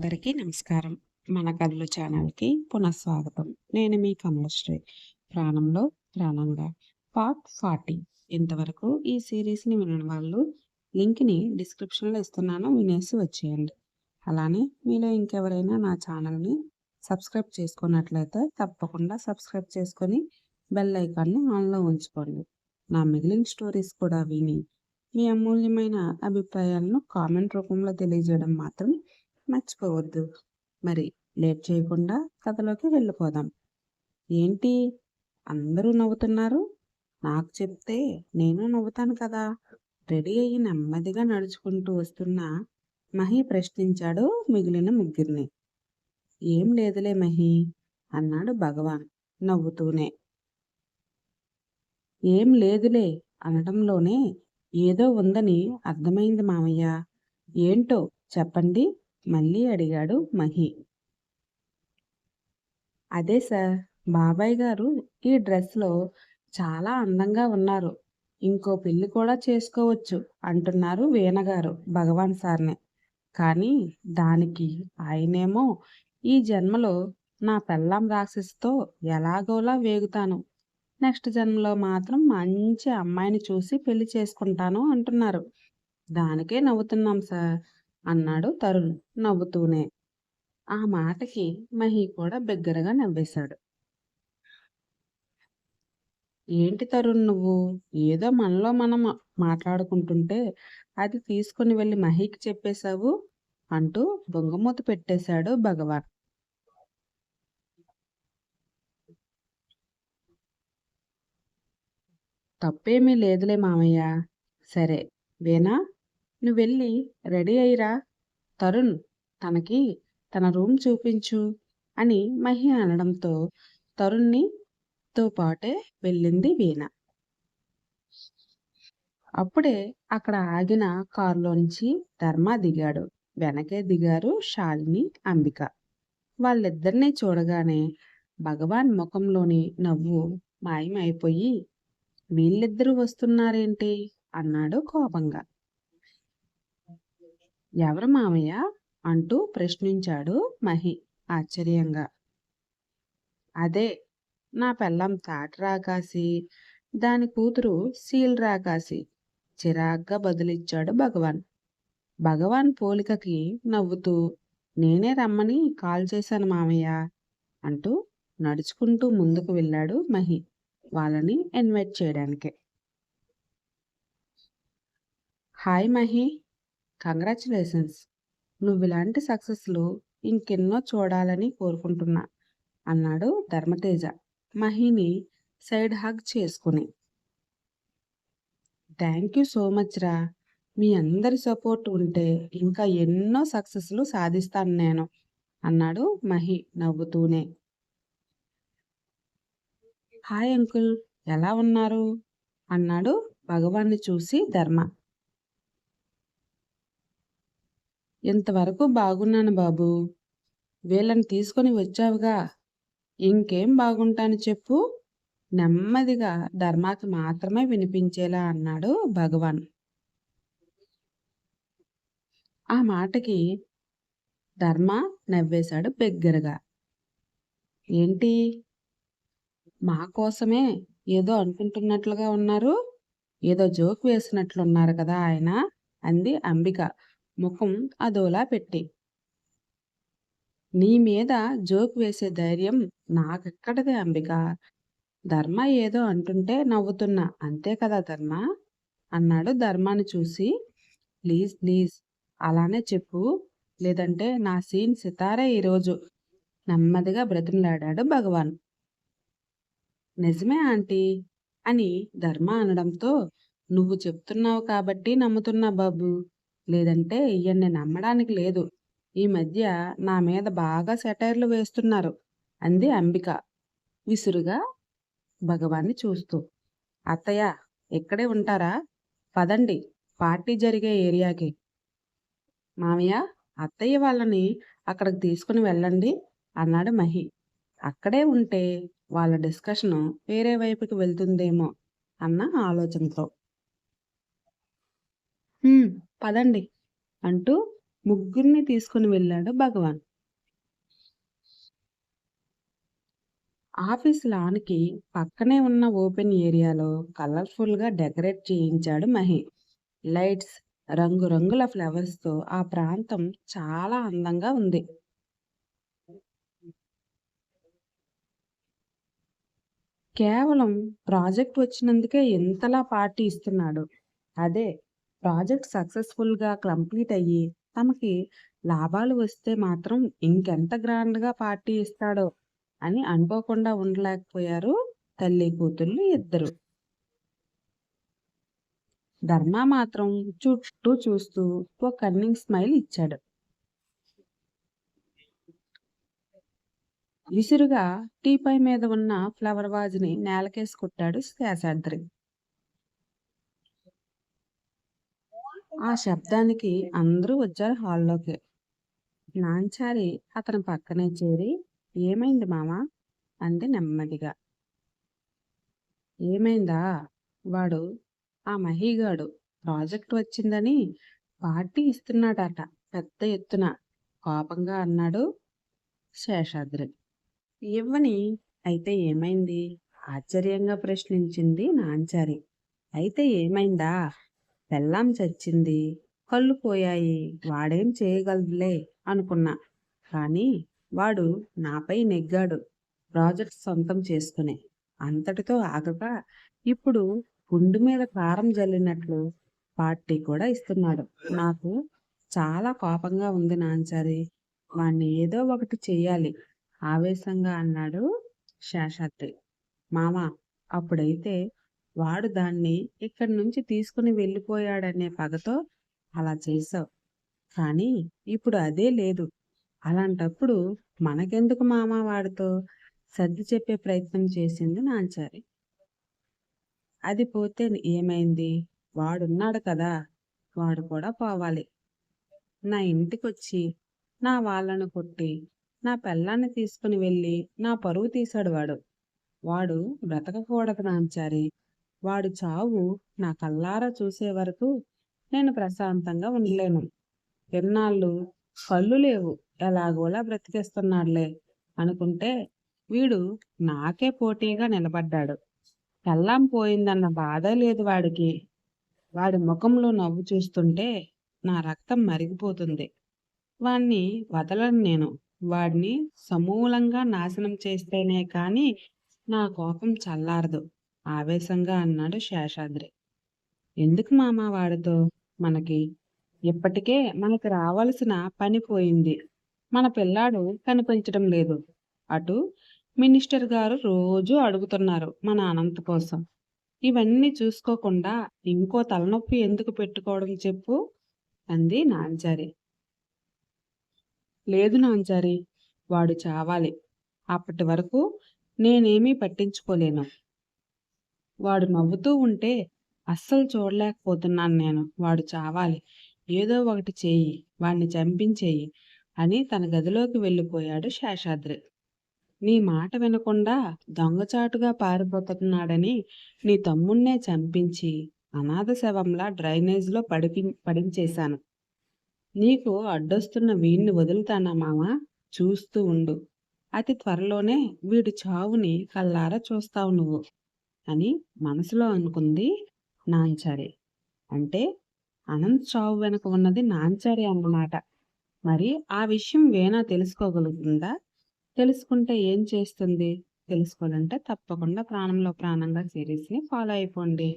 అందరికీ నమస్కారం. మన కథలు ఛానల్కి పునఃస్వాగతం. నేను మీ కమలశ్రీ. ప్రాణంలో ప్రాణంగా. Part forty. ఇంతవరకు ఈ సిరీస్ని వినని వాళ్ళు లింక్ని డిస్క్రిప్షన్లో ఇస్తున్నాను వినేసి వచ్చేయండి. అలానే మీలో ఇంకెవరైనా నా ఛానల్ని సబ్స్క్రైబ్ చేసుకున్నట్లయితే తప్పకుండా సబ్స్క్రైబ్ చేసుకొని బెల్ ఐకాన్ని ఆన్లో ఉంచుకోండి. నా మిగిలిన స్టోరీస్ కూడా విని మీ అమూల్యమైన అభిప్రాయాలను కామెంట్ రూపంలో తెలియజేయడం మాత్రం మర్చిపోవద్దు. మరి లేట్ చేయకుండా కథలోకి వెళ్ళిపోదాం. ఏంటి? అందరూ నవ్వుతున్నారు? నాకు చెప్తే నేను నవ్వుతాను కదా? రెడీ అయ్యి నెమ్మదిగా నడుచుకుంటూ వస్తున్న మహి ప్రశ్నించాడు మిగిలిన ముగ్గురిని. ఏం లేదులే మహి అన్నాడు భగవాన్ నవ్వుతూనే. ఏం లేదులే అనడంలోనే ఏదో ఉందని అర్థమైంది మామయ్య. ఏంటో చెప్పండి. మళ్ళీ అడిగాడు మహి. అదే సార్ బాబాయ్ గారు ఈ డ్రెస్లో చాలా అందంగా ఉన్నారు. ఇంకో పెళ్ళి కూడా చేసుకోవచ్చు అంటున్నారు వీణగారు భగవాన్ సార్ని. కానీ దానికి ఆయనేమో ఈ జన్మలో నా పెళ్ళాం రాక్షసితో ఎలాగోలా వేగుతాను. నెక్స్ట్ జన్మలో మాత్రం మంచి అమ్మాయిని చూసి పెళ్ళి చేసుకుంటాను అంటున్నారు. దానికే నవ్వుతున్నాం సార్. అన్నాడు తరుణ్ నవ్వుతూనే. ఆ మాటకి మహి కూడా బిగ్గరగా నవ్వేశాడు. ఏంటి తరుణ్ నువ్వు? ఏదో మనలో మనం మాట్లాడుకుంటుంటే అది తీసుకుని వెళ్ళి మహికి చెప్పేశావు? అంటూ బొంగమూత పెట్టేశాడు భగవాన్. తప్పేమీ లేదులే మామయ్య. సరే వేనా నువ్వు వెళ్ళి రెడీ అయ్యిరా. తరుణ్ తనకి తన రూమ్ చూపించు అని మహి అనడంతో తరుణ్ని తో పాటే వెళ్ళింది వీణ. అప్పుడే అక్కడ ఆగిన కారులోంచి ధర్మ దిగాడు. వెనకే దిగారు శాలిని అంబిక. వాళ్ళిద్దరినీ చూడగానే భగవాన్ ముఖంలోని నవ్వు మాయమైపోయి వీళ్ళిద్దరూ వస్తున్నారేంటి? అన్నాడు కోపంగా. ఎవరు మామయ్య? అంటూ ప్రశ్నించాడు మహి ఆశ్చర్యంగా. అదే నా పెళ్ళం తాట రాకాసి దాని కూతురు సీల్ రాకాసి చిరాగ్గా బదులిచ్చాడు భగవాన్. భగవాన్ పోలికకి నవ్వుతూ నేనే రమ్మని కాల్ చేశాను మామయ్య అంటూ నడుచుకుంటూ ముందుకు వెళ్ళాడు మహి వాళ్ళని ఇన్వైట్ చేయడానికే. హాయ్ మహి. కంగ్రాచులేషన్స్ నువ్వు ఇలాంటి సక్సెస్లు ఇంకెన్నో చూడాలని కోరుకుంటున్నా అన్నాడు ధర్మతేజ. మహిని సైడ్ హగ్ చేసుకుని. థ్యాంక్ యూ సో మచ్ రా. మీ అందరి సపోర్ట్ ఉంటే ఇంకా ఎన్నో సక్సెస్లు సాధిస్తాను నేను అన్నాడు మహి నవ్వుతూనే. హాయ్ అంకుల్ ఎలా ఉన్నారు? అన్నాడు భగవాన్ని చూసి ధర్మ. ఇంతవరకు బాగున్నాను బాబు? వీళ్ళని తీసుకొని వచ్చావుగా. ఇంకేం బాగుంటాను చెప్పు. నెమ్మదిగా ధర్మాకి మాత్రమే వినిపించేలా అన్నాడు భగవాన్. ఆ మాటకి ధర్మ నవ్వేశాడు బిగ్గరగా. ఏంటి? మా కోసమే ఏదో అనుకుంటున్నట్లుగా ఉన్నారు. ఏదో జోక్ వేసినట్లున్నారు కదా ఆయన అంది అంబిక. ముఖం అదోలా పెట్టి. నీ మీద జోక్ వేసే ధైర్యం నాకెక్కడదే అంబిక? ధర్మ ఏదో అంటుంటే నవ్వుతున్నా. అంతే కదా ధర్మ? అన్నాడు ధర్మాన్ని చూసి. ప్లీజ్ ప్లీజ్ అలానే చెప్పు. లేదంటే నా సీన్ సితారే ఈరోజు నెమ్మదిగా బ్రతిమలాడాడు భగవాన్. నిజమే ఆంటీ అని ధర్మ అనడంతో నువ్వు చెప్తున్నావు కాబట్టి నమ్ముతున్నా బాబు. లేదంటే ఈయన్ని నమ్మడానికి లేదు. ఈ మధ్య నా మీద బాగా సెటైర్లు వేస్తున్నారు. అంది అంబిక. విసురుగా భగవాన్ని చూస్తూ. అత్తయ్య ఇక్కడే ఉంటారా? పదండి. పార్టీ జరిగే ఏరియాకి. మామయ్య అత్తయ్య వాళ్ళని అక్కడికి తీసుకుని వెళ్ళండి అన్నాడు మహి. అక్కడే ఉంటే వాళ్ళ డిస్కషన్ వేరే వైపుకి వెళ్తుందేమో అన్న ఆలోచనతో. పదండి అంటూ ముగ్గురిని తీసుకుని వెళ్ళాడు భగవాన్. ఆఫీస్ లాన్కి పక్కనే ఉన్న ఓపెన్ ఏరియాలో కలర్ఫుల్గా డెకరేట్ చేయించాడు మహి. లైట్స్ రంగురంగుల ఫ్లవర్స్తో ఆ ప్రాంతం చాలా అందంగా ఉంది. కేవలం ప్రాజెక్ట్ వచ్చినందుకే ఎంతలా పార్టీ ఇస్తున్నాడు. అదే ప్రాజెక్ట్ సక్సెస్ఫుల్గా కంప్లీట్ అయ్యి తమకి లాభాలు వస్తే మాత్రం ఇంకెంత గ్రాండ్గా పార్టీ ఇస్తాడో అని అనుకోకుండా ఉండలేకపోయారు తల్లి కూతుళ్ళు ఇద్దరు. ధర్మ మాత్రం చుట్టూ చూస్తూ ఓ కన్నింగ్ స్మైల్ ఇచ్చాడు. విసురుగా టీపై మీద ఉన్న ఫ్లవర్ వాజ్ని నేలకేసి కొట్టాడు శేషాద్రి ఆ శబ్దానికి అందరూ వచ్చారు హాల్లోకి. నాంచారి అతని పక్కనే చేరి ఏమైంది మామా? అంది నెమ్మదిగా. ఏమైందా? వాడు ఆ మహిగాడు ప్రాజెక్ట్ వచ్చిందని పార్టీ ఇస్తున్నాడట పెద్ద ఎత్తున కోపంగా అన్నాడు శేషాద్రి. ఇవ్వని అయితే ఏమైంది? ఆశ్చర్యంగా ప్రశ్నించింది నాంచారి. అయితే ఏమైందా? పెళ్ళాం చచ్చింది కళ్ళు పోయాయి. వాడేం చేయగలదులే అనుకున్నా. కానీ వాడు నాపై నెగ్గాడు. ప్రాజెక్ట్ సొంతం చేసుకుని. అంతటితో ఆగక ఇప్పుడు గుండు మీద కారం జల్లినట్లు పార్టీ కూడా ఇస్తున్నాడు. నాకు చాలా కోపంగా ఉంది నాంచారి వాణ్ణి ఏదో ఒకటి చెయ్యాలి ఆవేశంగా అన్నాడు శేషాద్రి. మామ అప్పుడైతే వాడు దాన్ని ఇక్కడి నుంచి తీసుకుని వెళ్ళిపోయాడనే పగతో అలా చేసావు కానీ ఇప్పుడు అదే లేదు. అలాంటప్పుడు మనకెందుకు మామ వాడితో సర్ది చెప్పే ప్రయత్నం చేసింది నాంచారి. అది పోతే ఏమైంది? వాడున్నాడు కదా వాడు కూడా పోవాలి. నా ఇంటికొచ్చి నా వాళ్ళను కొట్టి నా పెళ్ళాన్ని తీసుకుని వెళ్ళి నా పరువు తీశాడు వాడు. వాడు బ్రతకకూడదు నాంచారి. వాడు చావు నా కల్లారా చూసే వరకు నేను ప్రశాంతంగా ఉండలేను. ఎన్నాళ్ళు కళ్ళు లేవు. ఎలాగోలా బ్రతికేస్తున్నాడులే అనుకుంటే వీడు నాకే పోటీగా నిలబడ్డాడు. కల్లాం పోయిందన్న బాధ లేదు వాడికి. వాడి ముఖంలో నవ్వు చూస్తుంటే నా రక్తం మరిగిపోతుంది. వాణ్ణి వదలను నేను. వాడిని సమూలంగా నాశనం చేస్తేనే కానీ నా కోపం చల్లారదు. ఆవేశంగా అన్నాడు శేషాద్రి. ఎందుకు మామ వాడితో మనకి ఇప్పటికే మనకు రావాల్సిన పని పోయింది. మన పిల్లాడు కనిపించడం లేదు. అటు మినిస్టర్ గారు రోజు అడుగుతున్నారు మన అనంత కోసం. ఇవన్నీ చూసుకోకుండా ఇంకో తలనొప్పి ఎందుకు పెట్టుకోవడం చెప్పు? అంది నాంచారి. లేదు నాంచారి వాడు చావాలి. అప్పటి వరకు నేనేమీ పట్టించుకోలేను. వాడు నవ్వుతూ ఉంటే అస్సలు చూడలేకపోతున్నాను నేను. వాడు చావాలి. ఏదో ఒకటి చేయి. వాణ్ణి చంపించేయి అని తన గదిలోకి వెళ్ళిపోయాడు శేషాద్రి. నీ మాట వినకుండా దొంగచాటుగా పారిపోతున్నాడని నీ తమ్ముణ్ణే చంపించి అనాథ శవంలా డ్రైనేజ్లో పడిపి పడించేశాను. నీకు అడ్డొస్తున్న వీణ్ణి వదులుతానా మామా? చూస్తూ ఉండు. అతి త్వరలోనే వీడి చావుని కల్లారా చూస్తావు నువ్వు. అని మనసులో అనుకుంది నాంచారి. అంటే అనంత్ చావు వెనుక ఉన్నది నాంచారి అన్నమాట. మరి ఆ విషయం వేణా తెలుసుకోగలుగుతుందా? తెలుసుకుంటే ఏం చేస్తుంది? తెలుసుకోవాలంటే తప్పకుండా ప్రాణంలో ప్రాణంగా సిరీస్ని ఫాలో అయిపోండి.